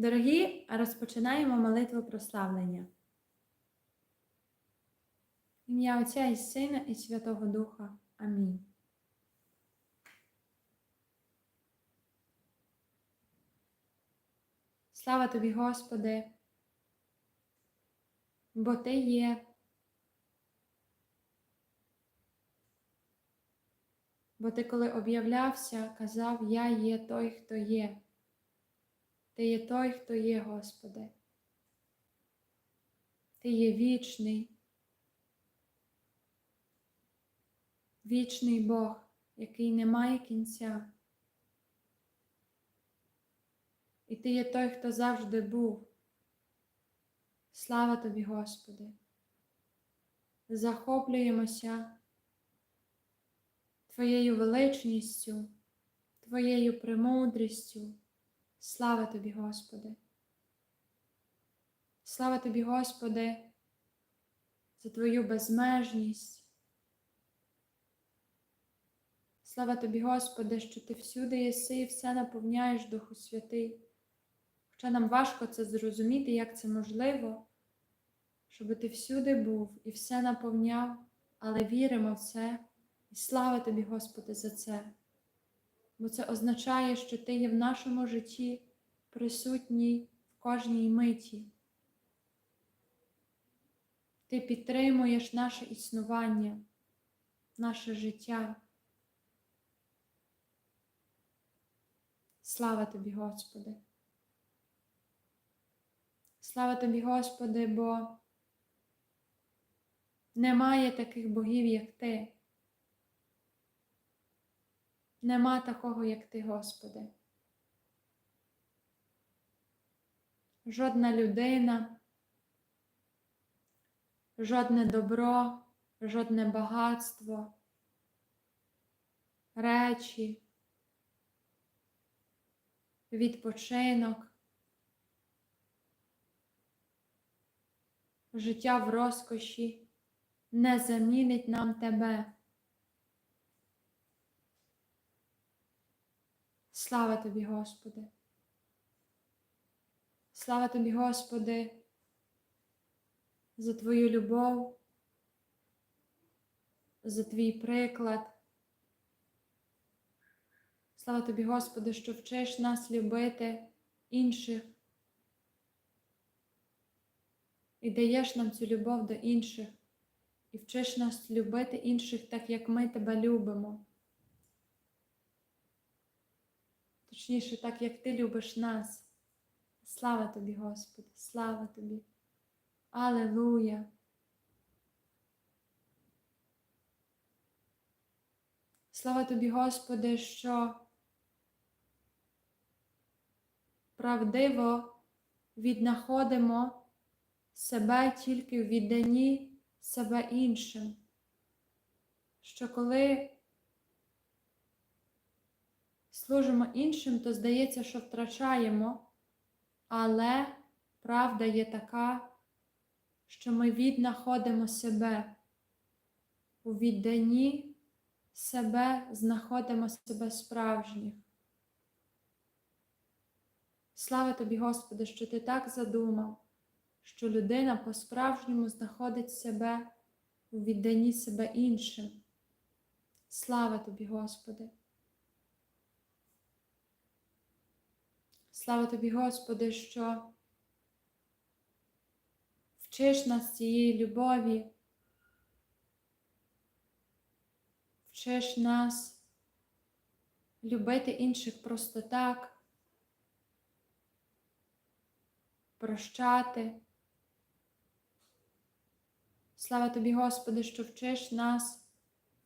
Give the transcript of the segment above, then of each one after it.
Дорогі, розпочинаємо молитву прославлення. Ім'я Отця і Сина і Святого Духа. Амінь. Слава тобі, Господи, бо Ти є. Бо ти, коли об'являвся, казав, Я є той, хто є. Ти є той, хто є, Господи. Ти є вічний, вічний Бог, який не має кінця. І Ти є той, хто завжди був. Слава тобі, Господи. Захоплюємося Твоєю величністю, Твоєю премудрістю. Слава тобі, Господи. Слава тобі, Господи, за Твою безмежність. Слава тобі, Господи, що Ти всюди єси і все наповняєш Духу Святий. Хоча нам важко це зрозуміти, як це можливо, щоб ти всюди був і все наповняв, але віримо в це. І слава тобі, Господи, за це. Бо це означає, що Ти є в нашому житті присутній в кожній миті. Ти підтримуєш наше існування, наше життя. Слава тобі, Господи. Слава тобі, Господи, бо немає таких богів, як Ти. Нема такого, як Ти, Господи. Жодна людина, жодне добро, жодне багатство, речі, відпочинок, життя в розкоші не замінить нам Тебе. Слава тобі, Господи. Слава тобі, Господи, за Твою любов, за Твій приклад. Слава тобі, Господи, що вчиш нас любити інших і даєш нам цю любов до інших, і вчиш нас любити інших так, як ми тебе любимо. Точніше, так, як ти любиш нас. Слава тобі, Господи, слава тобі. Алелуя. Слава тобі, Господи, що правдиво віднаходимо себе тільки в відданні себе іншим. Що коли служимо іншим, то здається, що втрачаємо, але правда є така, що ми віднаходимо себе. У відданні себе знаходимо себе справжніх. Слава тобі, Господи, що ти так задумав, що людина по-справжньому знаходить себе у відданні себе іншим. Слава тобі, Господи! Слава тобі, Господи, що вчиш нас цієї любові, вчиш нас любити інших просто так, прощати. Слава тобі, Господи, що вчиш нас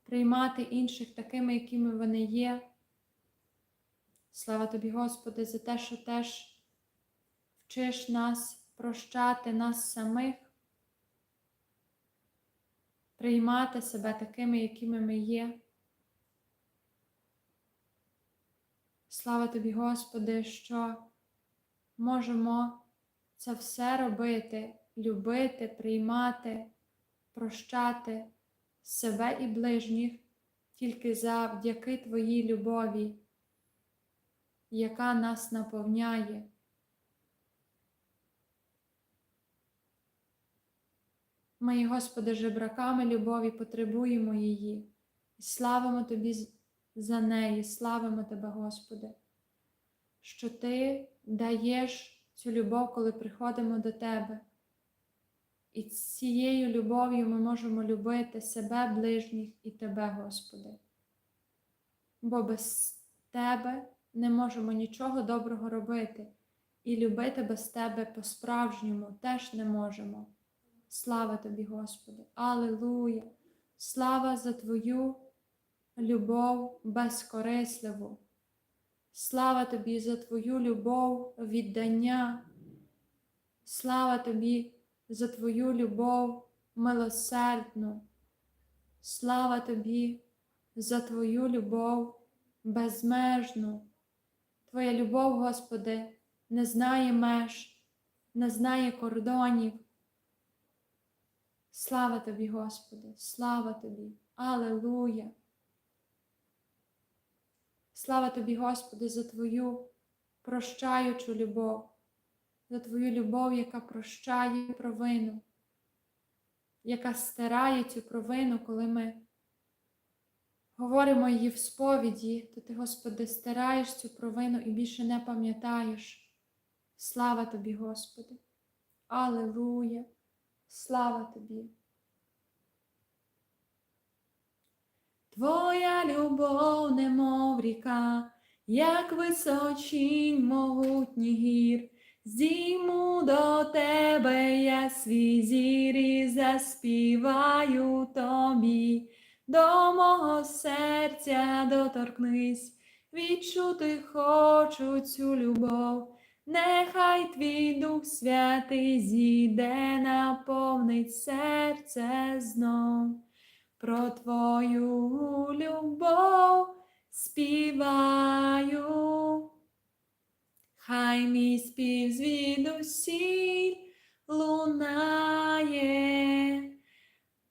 приймати інших такими, якими вони є. Слава тобі, Господи, за те, що теж вчиш нас прощати нас самих, приймати себе такими, якими ми є. Слава тобі, Господи, що можемо це все робити, любити, приймати, прощати себе і ближніх тільки завдяки Твоїй любові яка нас наповняє. Ми, Господи, жебраками любові потребуємо її, і славимо Тобі за неї, славимо Тебе, Господи, що Ти даєш цю любов, коли приходимо до Тебе. І цією любов'ю ми можемо любити себе, ближніх і Тебе, Господи. Бо без Тебе не можемо нічого доброго робити, і любити без Тебе по-справжньому теж не можемо. Слава тобі, Господи! Алілуя! Слава за Твою любов безкорисливу. Слава тобі за Твою любов віддання. Слава тобі за Твою любов милосердну. Слава тобі за Твою любов безмежну. Твоя любов, Господи, не знає меж, не знає кордонів. Слава тобі, Господи, слава тобі, Алелуя. Слава тобі, Господи, за Твою прощаючу любов, за Твою любов, яка прощає провину, яка стирає цю провину, коли ми говоримо її в сповіді, то Ти, Господи, стираєш цю провину і більше не пам'ятаєш. Слава тобі, Господи, Алелуя. Слава тобі. Твоя любов, немов ріка, як височінь могутніх гір, здійму до тебе я свій зір і заспіваю тобі, до мого серця доторкнись, відчути хочу цю любов. Нехай твій Дух Святий зійде, наповнить серце знов. Про твою любов співаю. Хай мій спів звідусіль лунає,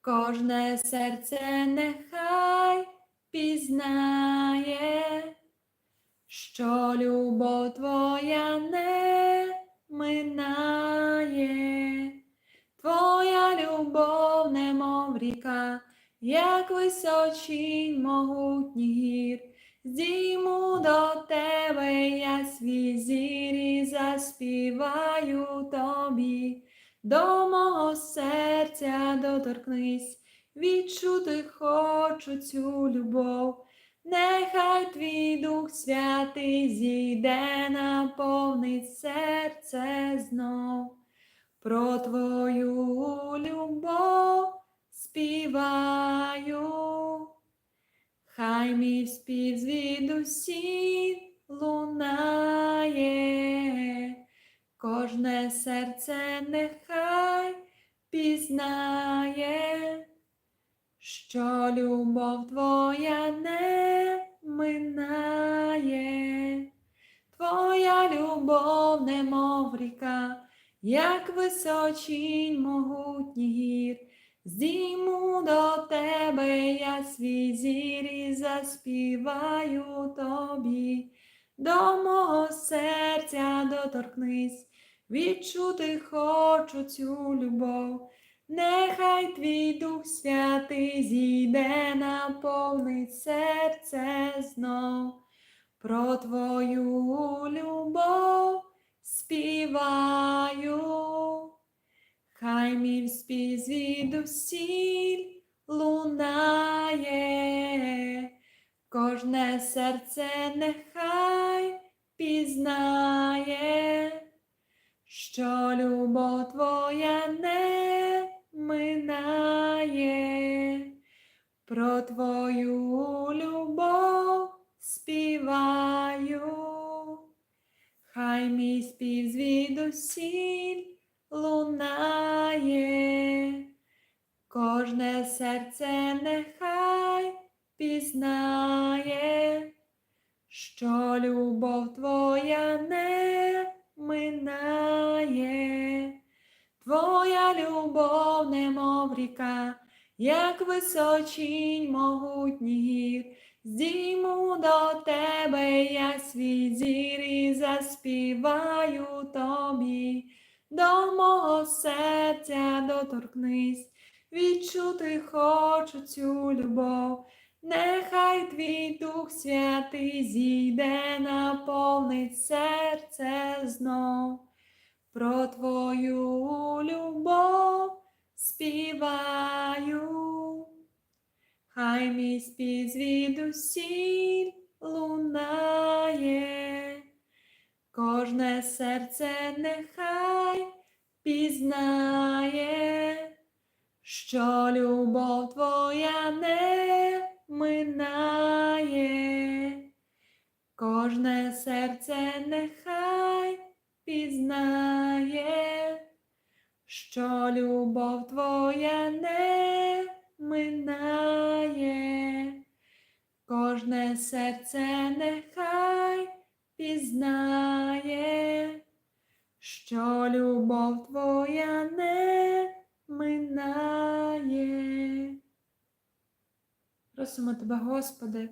кожне серце нехай пізнає що любов твоя не минає, твоя любов, немов ріка, як височінь могутніх гір, здійму до тебе я свій зір і заспіваю тобі, до мого серця доторкнись, відчути хочу цю любов. Нехай твій Дух Святий зійде, наповнить серце знов. Про твою любов співаю. Хай мій спів звідусіль лунає, кожне серце нехай пізнає що любов твоя не минає, твоя любов, немов ріка, як височінь могутніх гір, здійму до тебе я свій зір і заспіваю тобі, до мого серця доторкнись, відчути хочу цю любов. Нехай твій Дух Святий зійде, наповнить серце знов. Про твою любов співаю. Хай мій спів звідусіль лунає, кожне серце нехай пізнає, що любов твоя не минає, про твою любов співаю, хай мій спів звідусіль лунає, кожне серце нехай пізнає, що любов твоя не минає. Твоя любов, немов ріка, як височінь могутніх гір, здійму до тебе я свій зір і заспіваю тобі, до мого серця доторкнись, відчути хочу цю любов. Нехай твій Дух Святий зійде, наповнить серце знов. Про твою любов співаю. Хай мій спів звідусіль лунає, кожне серце нехай пізнає, що любов твоя не минає, кожне серце нехай пізнає, що любов твоя не минає, кожне серце нехай пізнає, що любов твоя не минає. Просимо тебе, Господи,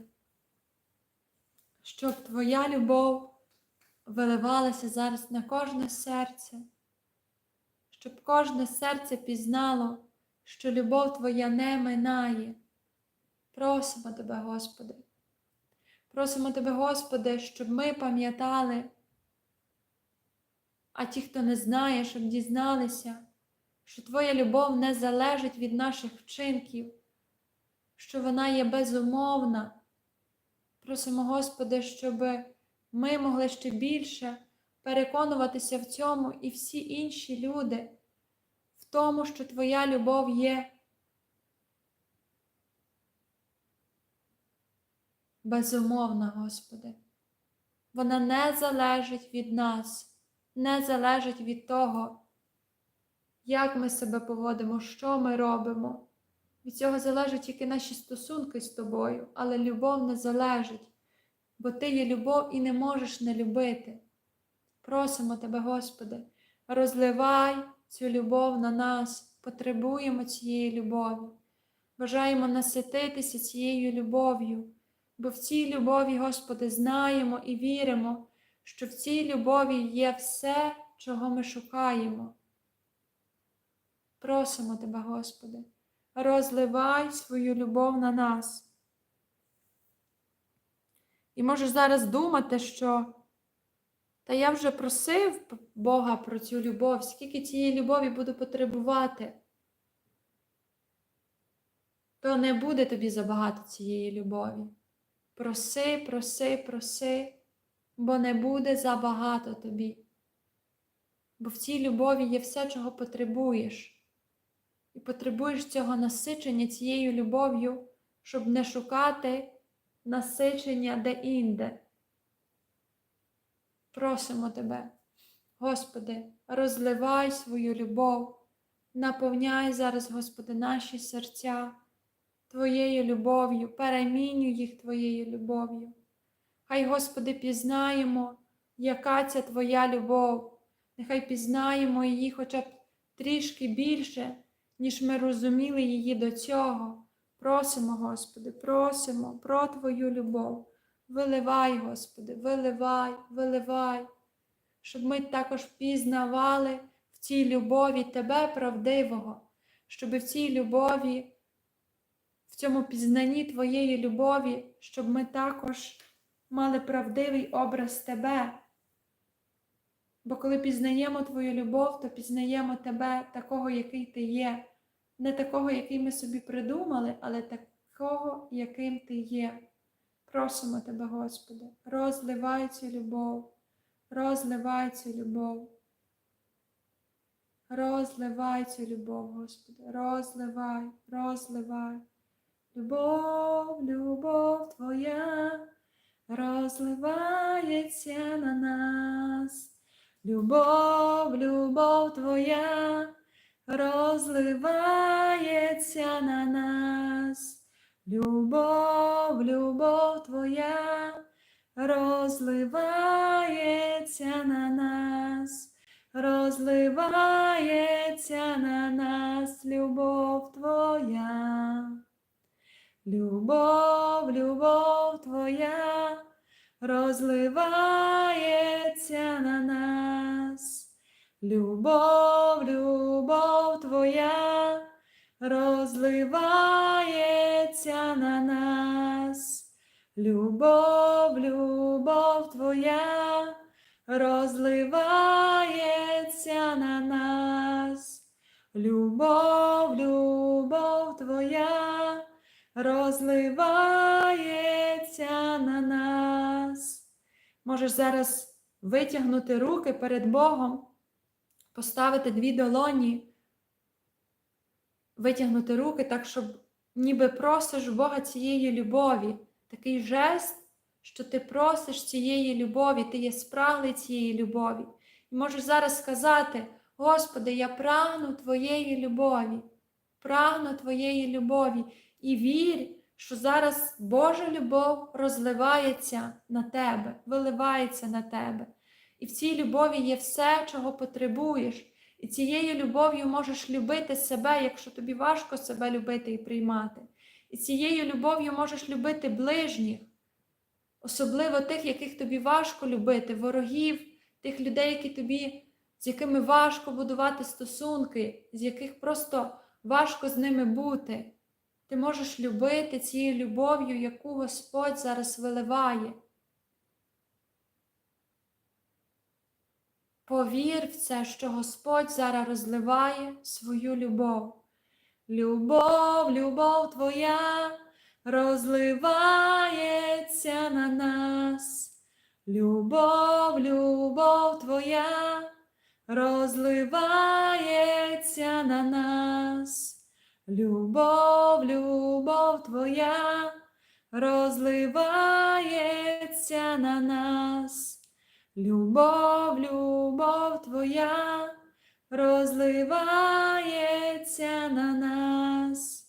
щоб Твоя любов виливалася зараз на кожне серце, щоб кожне серце пізнало, що любов Твоя не минає. Просимо Тебе, Господи. Просимо Тебе, Господи, щоб ми пам'ятали, а ті, хто не знає, щоб дізналися, що Твоя любов не залежить від наших вчинків, що вона є безумовна. Просимо, Господи, щоб ми могли ще більше переконуватися в цьому і всі інші люди, в тому, що Твоя любов є безумовна, Господи. Вона не залежить від нас, не залежить від того, як ми себе поводимо, що ми робимо. Від цього залежать тільки наші стосунки з тобою, але любов не залежить, бо ти є любов і не можеш не любити. Просимо тебе, Господи, розливай цю любов на нас, потребуємо цієї любові, бажаємо насититися цією любов'ю, бо в цій любові, Господи, знаємо і віримо, що в цій любові є все, чого ми шукаємо. Просимо тебе, Господи, розливай свою любов на нас. І можеш зараз думати, що та я вже просив Бога про цю любов, скільки цієї любові буду потребувати, то не буде тобі забагато цієї любові. Проси, проси, проси, бо не буде забагато тобі. Бо в цій любові є все, чого потребуєш. І потребуєш цього насичення цією любов'ю, щоб не шукати насичення де-інде. Просимо Тебе, Господи, розливай свою любов, наповняй зараз, Господи, наші серця Твоєю любов'ю, перемінюй їх Твоєю любов'ю. Хай, Господи, пізнаємо, яка ця Твоя любов, нехай пізнаємо її хоча б трішки більше, ніж ми розуміли її до цього. Просимо, Господи, просимо про Твою любов. Виливай, Господи, виливай, виливай, щоб ми також пізнавали в цій любові Тебе правдивого, щоб в цій любові, в цьому пізнанні Твоєї любові, щоб ми також мали правдивий образ Тебе. Бо коли пізнаємо Твою любов, то пізнаємо Тебе такого, який Ти є, не такого, який ми собі придумали, але такого, яким Ти є. Просимо Тебе, Господи, розливай цю любов, розливай цю любов. Розливай цю любов, Господи, розливай, розливай. Любов, любов Твоя розливається на нас. Любов, любов Твоя розливається на нас. Любов, любов Твоя розливається на нас, розливається на нас любов Твоя. Любов, любов Твоя розливається на нас. Любов, любов Твоя розливається на нас. Любов, любов Твоя розливається на нас. Любов, любов Твоя розливається на нас. Можеш зараз витягнути руки перед Богом, поставити дві долоні, витягнути руки так, щоб ніби просиш Бога цієї любові. Такий жест, що ти просиш цієї любові, ти є спраглий цієї любові. І можеш зараз сказати: Господи, я прагну Твоєї любові, прагну Твоєї любові і вір, що зараз Божа любов розливається на тебе, виливається на тебе. І в цій любові є все, чого потребуєш. І цією любов'ю можеш любити себе, якщо тобі важко себе любити і приймати. І цією любов'ю можеш любити ближніх, особливо тих, яких тобі важко любити, ворогів, тих людей, які тобі, з якими важко будувати стосунки, з яких просто важко з ними бути. Ти можеш любити цією любов'ю, яку Господь зараз виливає. Повір в це, що Господь зараз розливає свою любов. Любов, любов Твоя розливається на нас. Любов, любов Твоя розливається на нас. Любов, любов Твоя розливається на нас. Любов, любов Твоя розливається на нас.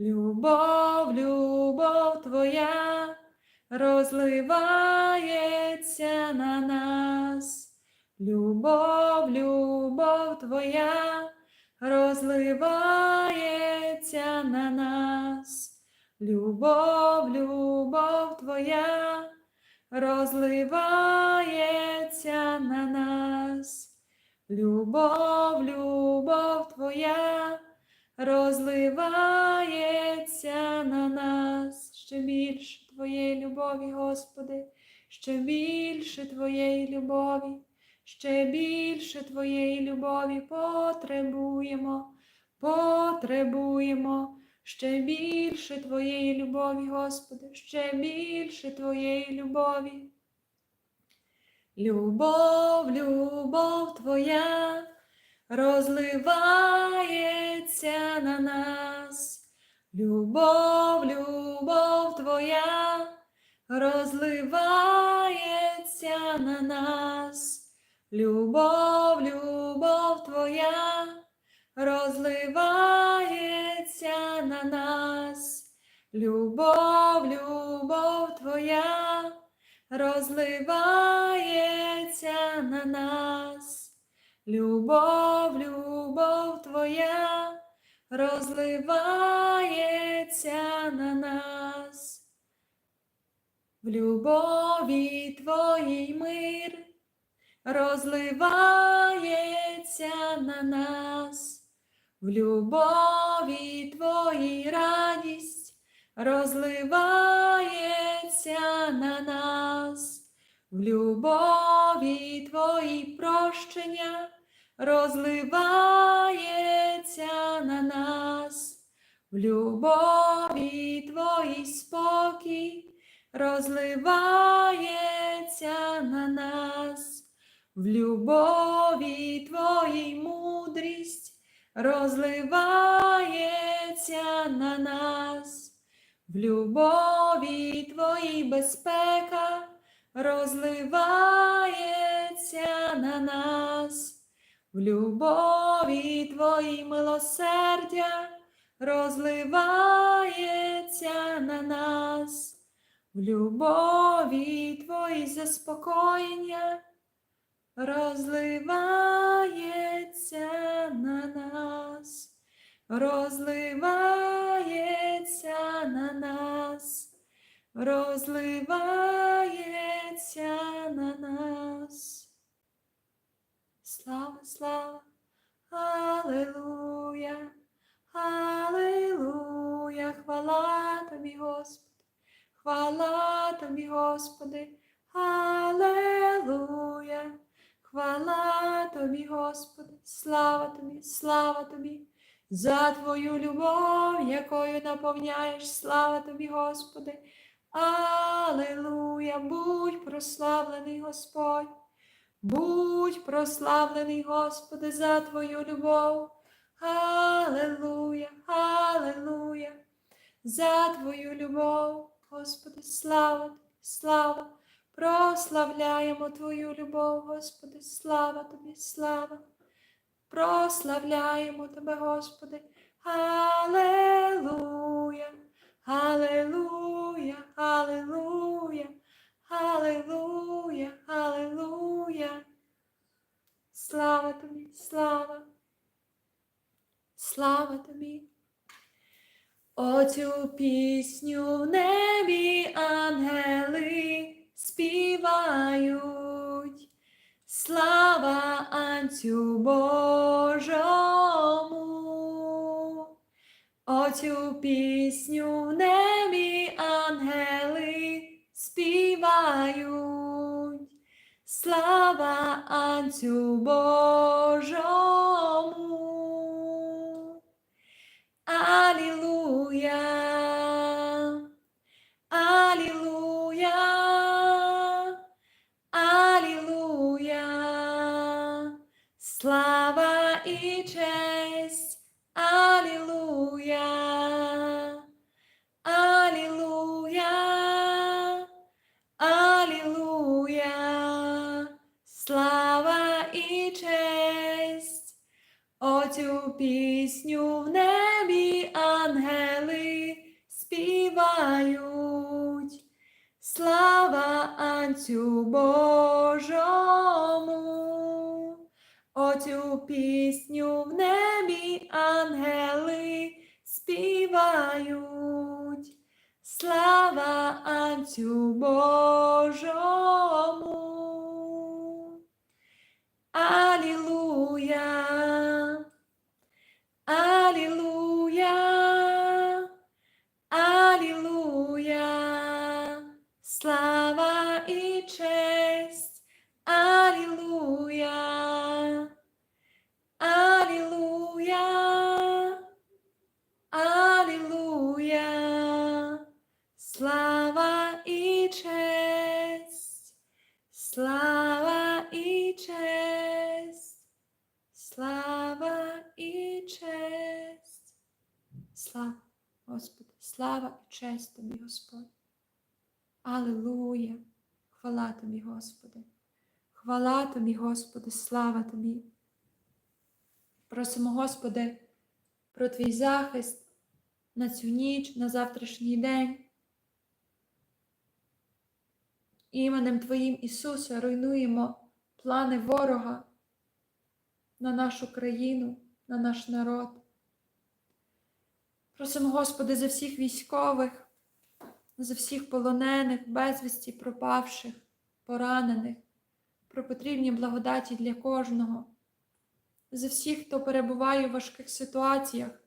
Любов, любов Твоя розливається на нас. Любов, любов Твоя розливається на нас. Любов, любов Твоя розливається на нас. Любов, любов Твоя розливається на нас. Ще більше Твоєї любові, Господи, ще більше Твоєї любові, ще більше Твоєї любові потребуємо, потребуємо. Ще більше Твоєї любові, Господи, ще більше Твоєї любові. Любов, любов Твоя розливається на нас. Любов, любов Твоя розливається на нас. Любов, любов Твоя розливається на нас. Любов, любов Твоя розливається на нас. Любов, любов Твоя розливається на нас. В любові Твоїй мир розливається на нас. В любові Твоїй радість розливається на нас. В любові Твоїй прощення розливається на нас. В любові Твоїй спокій розливається на нас. В любові Твоїй мудрість розливається на нас. В любові Твоїй безпека розливається на нас. В любові Твоїй милосердя розливається на нас. В любові Твоїй заспокоєння розливається на нас, розливається на нас, розливається на нас. Слава, слава, Аллилуйя, Аллилуйя, хвала тобі, Господи, хвала тобі, Господи, Аллилуйя. Хвала тобі, Господи, слава тобі, слава тобі, за Твою любов, якою наповняєш, слава тобі, Господи. Алелуя, будь прославлений Господь, будь прославлений, Господи, за Твою любов. Алелуя, Алелуя, за Твою любов, Господи, слава, тобі, слава, прославляємо Твою любов, Господи, слава Тобі, слава, прославляємо Тебе, Господи, Алелуя, Алелуя, Алелуя, Алелуя, Алелуя. Слава Тобі, слава. Слава тобі. Оцю пісню в небі Слава Божому. Оцю пісню в небі ангели співають. Слава Анцю Божому. Оцю пісню в небі ангели співають. Слава Анцю Божому. Оцю пісню в небі ангели співають. Слава Анцю Божому. Алілуя. Слава і честь Тобі, Господь. Алілуя. Хвала Тобі, Господи. Хвала Тобі, Господи, слава Тобі. Просимо, Господи, про Твій захист на цю ніч, на завтрашній день. Іменем Твоїм Ісуса руйнуємо плани ворога на нашу країну, на наш народ. Просимо, Господи, за всіх військових, за всіх полонених, безвісті пропавших, поранених, про потрібні благодаті для кожного, за всіх, хто перебуває у важких ситуаціях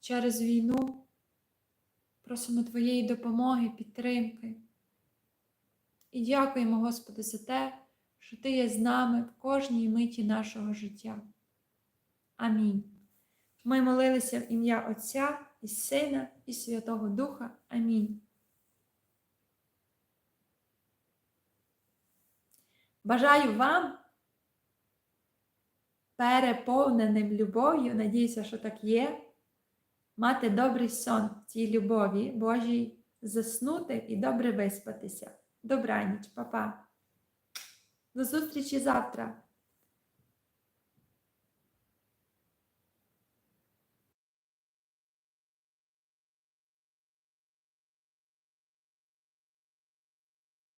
через війну. Просимо Твоєї допомоги, підтримки. І дякуємо, Господи, за те, що Ти є з нами в кожній миті нашого життя. Амінь. Ми молилися в ім'я Отця і Сина, і Святого Духа. Амінь. Бажаю вам переповненим любов'ю, надіюся, що так є, мати добрий сон в цій любові Божій, заснути і добре виспатися. Добраніч, папа. До зустрічі завтра!